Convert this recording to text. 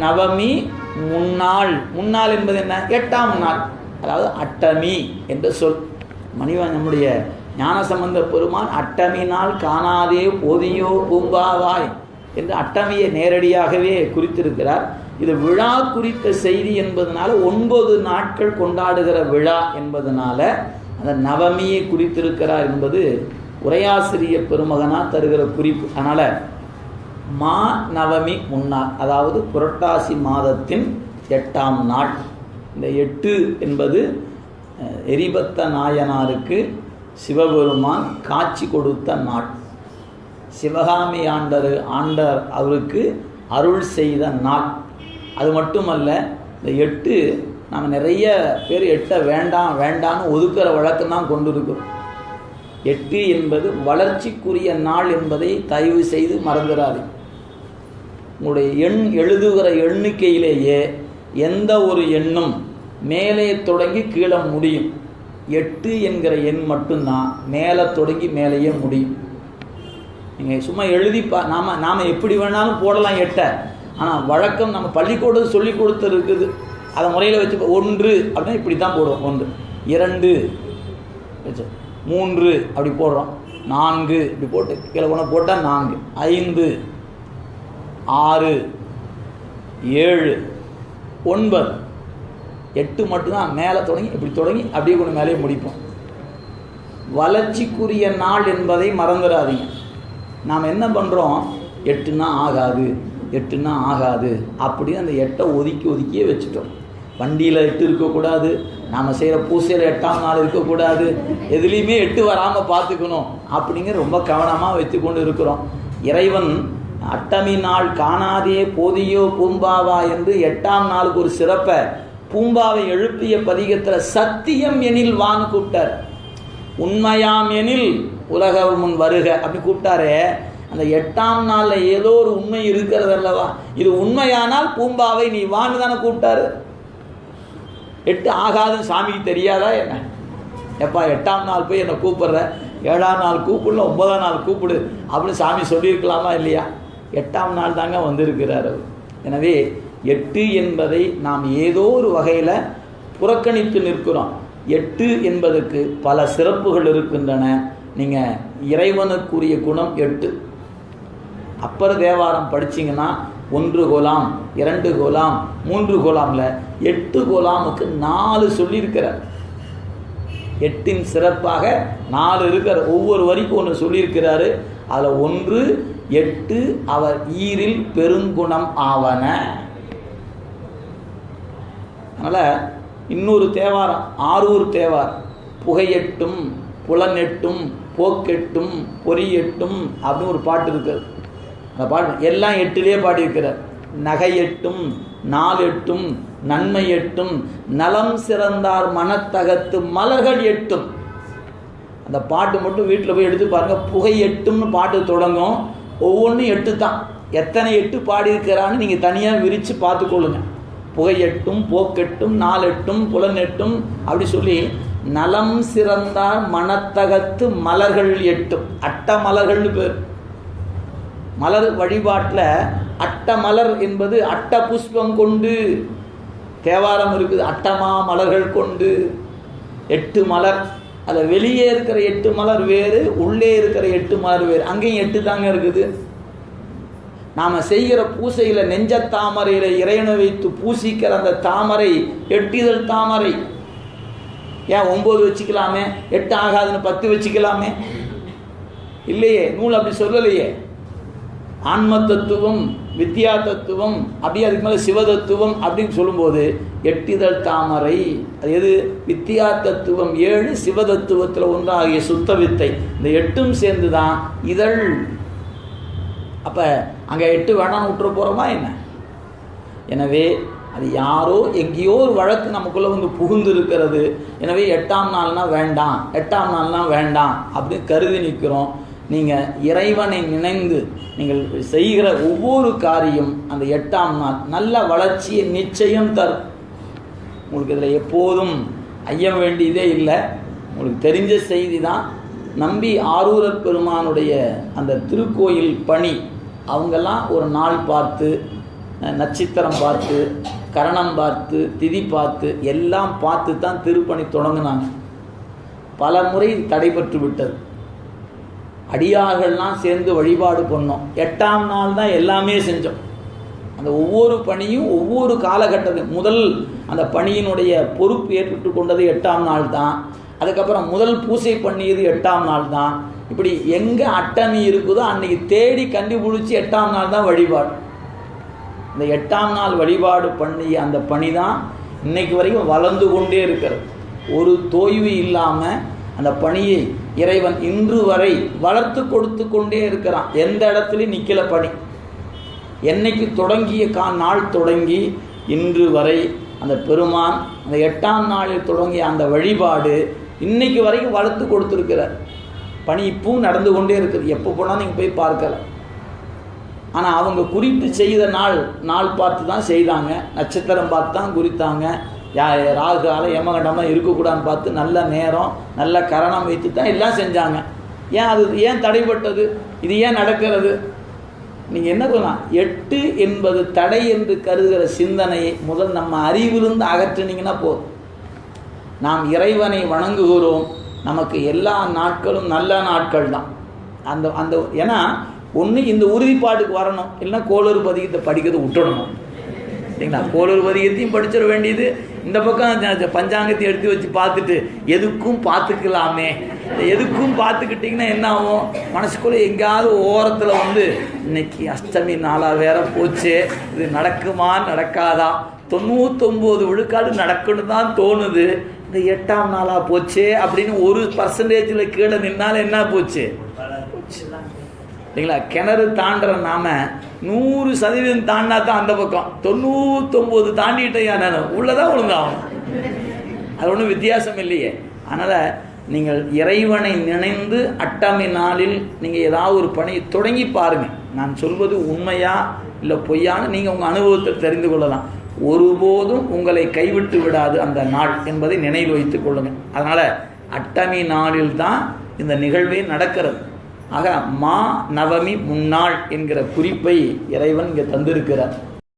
நவமி முன்னாள். முன்னாள் என்பது என்ன? எட்டாம் நாள். அதாவது அட்டமி என்ற சொல். மணிவன் நம்முடைய ஞானசம்பந்த பெருமான் அட்டமி நாள் காணாதே போதியோ பூம்பாவாய் என்று அட்டமியை நேரடியாகவே குறித்திருக்கிறார். இது விழா குறித்த செய்தி என்பதனால ஒன்பது நாட்கள் கொண்டாடுகிற விழா என்பதனால அந்த நவமியை குறித்திருக்கிறார் என்பது உரையாசிரிய பெருமகனா தருகிற குறிப்பு. அதனால் மா நவமி முன்னாள் அதாவது புரட்டாசி மாதத்தின் எட்டாம் நாள். இந்த எட்டு என்பது எரிபத்த நாயனாருக்கு சிவபெருமான் காட்சி கொடுத்த நாள். சிவகாமி ஆண்டர் ஆண்டர் அவருக்கு அருள் செய்த நாள். அது மட்டுமல்ல இந்த எட்டு நம்ம நிறைய பேர் எட்டை வேண்டாம் வேண்டாம்னு ஒதுக்கிற வழக்கம் தான் கொண்டு இருக்கிறோம் எட்டு என்பது வளர்ச்சிக்குரிய நாள் என்பதை தயவு செய்து மறந்துடாது உங்களுடைய எண் எழுதுகிற எண்ணிக்கையிலேயே எந்த ஒரு எண்ணும் மேலே தொடங்கி கீழே முடியும். எட்டு என்கிற எண் மட்டும்தான் மேலே தொடங்கி மேலேயே முடியும். நீங்கள் சும்மா எழுதி பா நாம் நாம் எப்படி வேணாலும் போடலாம் எட்டை. ஆனால் வழக்கம் நம்ம பள்ளிக்கூடம் சொல்லி கொடுத்து இருக்குது அதை முறையில் வச்சு ஒன்று அப்படின்னா இப்படி தான் போடுவோம். ஒன்று. இரண்டு. வச்சு மூன்று அப்படி போடுறோம். நான்கு இப்படி போட்டு கீழே கொண்டு போட்டால் நான்கு. ஐந்து ஆறு ஏழு ஒன்பது. எட்டு மட்டும்தான். மேலே தொடங்கி இப்படி தொடங்கி அப்படியே கொண்டு மேலேயே முடிப்போம். வளர்ச்சிக்குரிய நாள் என்பதை மறந்துடாதீங்க. நாம் என்ன பண்ணுறோம் எட்டுன்னா ஆகாது. எட்டுன்னா ஆகாது. அப்படின்னு அந்த எட்டை ஒதுக்கி ஒதுக்கியே வச்சுட்டோம். வண்டியில் எட்டு இருக்கக்கூடாது. நாம் செய்கிற பூசையில் எட்டாம் நாள் இருக்கக்கூடாது. எதுலேயுமே எட்டு வராமல் பார்த்துக்கணும். அப்படிங்கிற ரொம்ப கவனமாக வைத்து கொண்டு இருக்கிறோம். இறைவன் அட்டமி நாள் காணாதே போதியோ பூம்பாவா என்று எட்டாம் நாளுக்கு ஒரு சிறப்பை பூம்பாவை எழுப்பிய பதிகத்தில் சத்தியம் எனில் வான்னு கூப்பிட்டார் உண்மையாம் எனில் உலக முன் வருக அப்படி கூப்பிட்டாரே அந்த எட்டாம் நாளில் ஏதோ ஒரு உண்மை இருக்கிறது அல்லவா? இது உண்மையானால் பூம்பாவை நீ வான்னு தானே கூப்பிட்டாரு எட்டு ஆகாதுன்னு சாமிக்கு தெரியாதா என்ன? எப்பா எட்டாம் நாள் போய் என்னை கூப்பிட்ற? ஏழாம் நாள் கூப்பிடல ஒன்பதாம் நாள் கூப்பிடு அப்படின்னு சாமி சொல்லியிருக்கலாமா இல்லையா? எட்டாம் நாள் தாங்க வந்திருக்கிறார் அவர். எனவே எட்டு என்பதை நாம் ஏதோ ஒரு வகையில் புறக்கணித்து நிற்கிறோம். எட்டு என்பதற்கு பல சிறப்புகள் இருக்கின்றன. நீங்கள் இறைவனுக்குரிய குணம் எட்டு. அப்பர் தேவாரம் படிச்சீங்கன்னா ஒன்று கோலாம் இரண்டு கோலாம் மூன்று கோலாம்ல எட்டு கோலாமுக்கு நாலு சொல்லியிருக்கிறார். எட்டின் சிறப்பாக நாலு இருக்கிற ஒவ்வொரு வரிக்கும் ஒன்று சொல்லியிருக்கிறாரு. அதில் ஒன்று எட்டு அவர் ஈரில் பெருங்குணம் ஆவன. அதனால் இன்னொரு தேவாரம் ஆரூர் தேவார். புகையெட்டும் புலனெட்டும் போக்கெட்டும் பொறியெட்டும் அப்படின்னு ஒரு பாட்டு இருக்குது அந்த பாட்டு எல்லாம் எட்டுலேயே பாடியிருக்கிறார். நகை எட்டும் நாள் எட்டும் நன்மை எட்டும் நலம் சிறந்தார் மனத்தகத்து மலர்கள் எட்டும். அந்த பாட்டு மட்டும் வீட்டில் போய் எடுத்து பாருங்கள் புகை எட்டும்னு பாட்டு தொடங்கும். ஒவ்வொன்றும் எட்டு தான். எத்தனை எட்டு பாடியிருக்கிறான்னு நீங்கள் தனியாக விரித்து பார்த்துக்கொள்ளுங்க புகை எட்டும் போக்கெட்டும் நாலெட்டும் புலனெட்டும் அப்படி சொல்லி நலம் சிறந்தார் மனத்தகத்து மலர்கள் எட்டும். அட்ட மலர்கள்னு பேர். மலர் வழிபாட்டில் அட்ட மலர் என்பது அட்ட புஷ்பம் கொண்டு தேவாரம் இருக்குது. அட்டமா மலர்கள் கொண்டு எட்டு மலர். அதில் வெளியே இருக்கிற எட்டு மலர் வேறு உள்ளே இருக்கிற எட்டு மலர் வேறு. அங்கேயும் எட்டு தாங்க இருக்குது. நாம் செய்கிற பூசையில் நெஞ்ச தாமரையில் இறைவனை வைத்து பூசிக்கிற அந்த தாமரை எட்டிதழ் தாமரை. ஏன் ஒம்பது வச்சுக்கலாமே? எட்டு ஆகாதுன்னு பத்து வச்சுக்கலாமே? இல்லையே நூல் அப்படி சொல்லலையே. ஆன்ம தத்துவம் வித்யா தத்துவம் அப்படி அதுக்கு மேலே சிவதத்துவம் அப்படின்னு சொல்லும்போது எட்டிதழ் தாமரை அது எது? வித்யா தத்துவம் ஏழு சிவதத்துவத்தில் ஒன்றாகிய சுத்த வித்தை இந்த எட்டும் சேர்ந்து தான் இதழ். அப்போ அங்கே எட்டு வேணாம்னு விட்டுற போகிறோமா என்ன? எனவே அது யாரோ எங்கேயோ ஒரு வழக்கு நமக்குள்ளே வந்து புகுந்து இருக்கிறது எனவே எட்டாம் நாள்னால் வேண்டாம் எட்டாம் நாள்னால் வேண்டாம் அப்படின்னு கருதி நிற்கிறோம் நீங்கள் இறைவனை நினைந்து நீங்கள் செய்கிற ஒவ்வொரு காரியம் அந்த எட்டாம் நாள். நல்ல வளர்ச்சியை நிச்சயம் தரும். உங்களுக்கு இதில் எப்போதும் ஐயம் வேண்டியதே இல்லை. உங்களுக்கு தெரிஞ்ச செய்தி தான். நம்பி ஆரூரர் பெருமானுடைய அந்த திருக்கோயில் பணி. அவங்கெல்லாம் ஒரு நாள் பார்த்து நட்சத்திரம் பார்த்து கரணம் பார்த்து திதி பார்த்து எல்லாம் பார்த்து தான் திருப்பணி தொடங்கினாங்க. பல முறை தடைபட்டு விட்டது அடியார்கள்லாம் சேர்ந்து வழிபாடு பண்ணோம். எட்டாம் நாள் தான் எல்லாமே செஞ்சோம். அந்த ஒவ்வொரு பணியும் ஒவ்வொரு காலகட்டத்தில் முதல் அந்த பணியினுடைய பொறுப்பு ஏற்பட்டு கொண்டது எட்டாம் நாள் தான். அதுக்கப்புறம் முதல் பூசை பண்ணியது எட்டாம் நாள் தான். இப்படி எங்கே அட்டமி இருக்குதோ அன்னைக்கு தேடி கண்டுபிடிச்சி எட்டாம் நாள் தான் வழிபாடு. இந்த எட்டாம் நாள் வழிபாடு பண்ணிய அந்த பணி தான் இன்னைக்கு வரைக்கும் வளர்ந்து கொண்டே இருக்கிறது. ஒரு தோய்வு இல்லாமல் அந்த பணியை இறைவன் இன்று வரை வளர்த்து கொடுத்து கொண்டே இருக்கிறான். எந்த இடத்துலையும் நிற்கல பணி. என்னைக்கு தொடங்கிய கா நாள் தொடங்கி இன்று வரை அந்த பெருமான் அந்த எட்டாம் நாளில் தொடங்கிய அந்த வழிபாடு இன்னைக்கு வரைக்கும் வளர்த்து கொடுத்துருக்கிறார். பணி இப்பவும் நடந்து கொண்டே இருக்குது. எப்போ போனாலும் நீங்கள் போய் பார்க்கலாம் ஆனால் அவங்க குறித்து செய்த நாள் நாள் பார்த்து தான் செய்தாங்க. நட்சத்திரம் பார்த்து தான் குறித்தாங்க. யா ராகு காலம் யமகண்டமாக இருக்கக்கூடாதுன்னு பார்த்து நல்ல நேரம் நல்ல கரணம் வைத்து தான் எல்லாம் செஞ்சாங்க. ஏன் அது ஏன் தடைப்பட்டது? இது ஏன் நடக்கிறது? நீங்கள் என்ன சொல்லலாம்? எட்டு என்பது தடை என்று கருதுகிற சிந்தனையை முதல் நம்ம அறிவிலிருந்து அகற்றினீங்கன்னா போதும். நாம் இறைவனை வணங்குகிறோம். நமக்கு எல்லா நாட்களும் நல்ல நாட்கள் தான். அந்த அந்த ஏன்னா ஒன்று இந்த உறுதிப்பாட்டுக்கு வரணும். இல்லைன்னா கோளறு பதிகத்தை படிக்கிறத விட்டுடணும். சரிங்களா? கோளூர் பதிகத்தையும் படிச்சிட வேண்டியது. இந்த பக்கம் பஞ்சாங்கத்தை எடுத்து வச்சு பார்த்துட்டு எதுக்கும் பார்த்துக்கலாமே. எதுக்கும் பார்த்துக்கிட்டிங்கன்னா என்ன ஆகும்? மனசுக்குள்ளே எங்கேயாவது ஓரத்தில் வந்து இன்னைக்கு அஷ்டமி நாளாக வேற போச்சு. இது நடக்குமா நடக்காதா? தொண்ணூத்தொம்போது விழுக்காடு நடக்கணும் தான் தோணுது. இந்த எட்டாம் நாளாக போச்சே அப்படின்னு ஒரு பர்சன்டேஜில் கீழே நின்னாலும் என்ன போச்சு? இல்லைங்களா? கிணறு தாண்டுற நாம நூறு சதவீதம் தாண்டினா தான் அந்த பக்கம். தொண்ணூத்தொம்பது தாண்டிட்டேன் நான் உள்ளதான் ஒழுங்காகும் அது ஒன்றும் வித்தியாசம் இல்லையே. அதனால் நீங்கள் இறைவனை நினைந்து அட்டமை நாளில் நீங்கள் ஏதாவது ஒரு பணியை தொடங்கி பாருங்கள் நான் சொல்வது உண்மையா இல்லை பொய்யான்னு நீங்கள் உங்கள் அனுபவத்தில் தெரிந்து கொள்ளலாம். ஒருபோதும் உங்களை கைவிட்டு விடாது அந்த நாள் என்பதை நினைவில் வைத்துக் கொள்ளுங்கள் அதனால் அட்டமி நாளில் தான் இந்த நிகழ்வே நடக்கிறது. ஆக மா நவமி முன்னாள் என்கிற குறிப்பை இறைவன் இங்கே தந்திருக்கிறார்.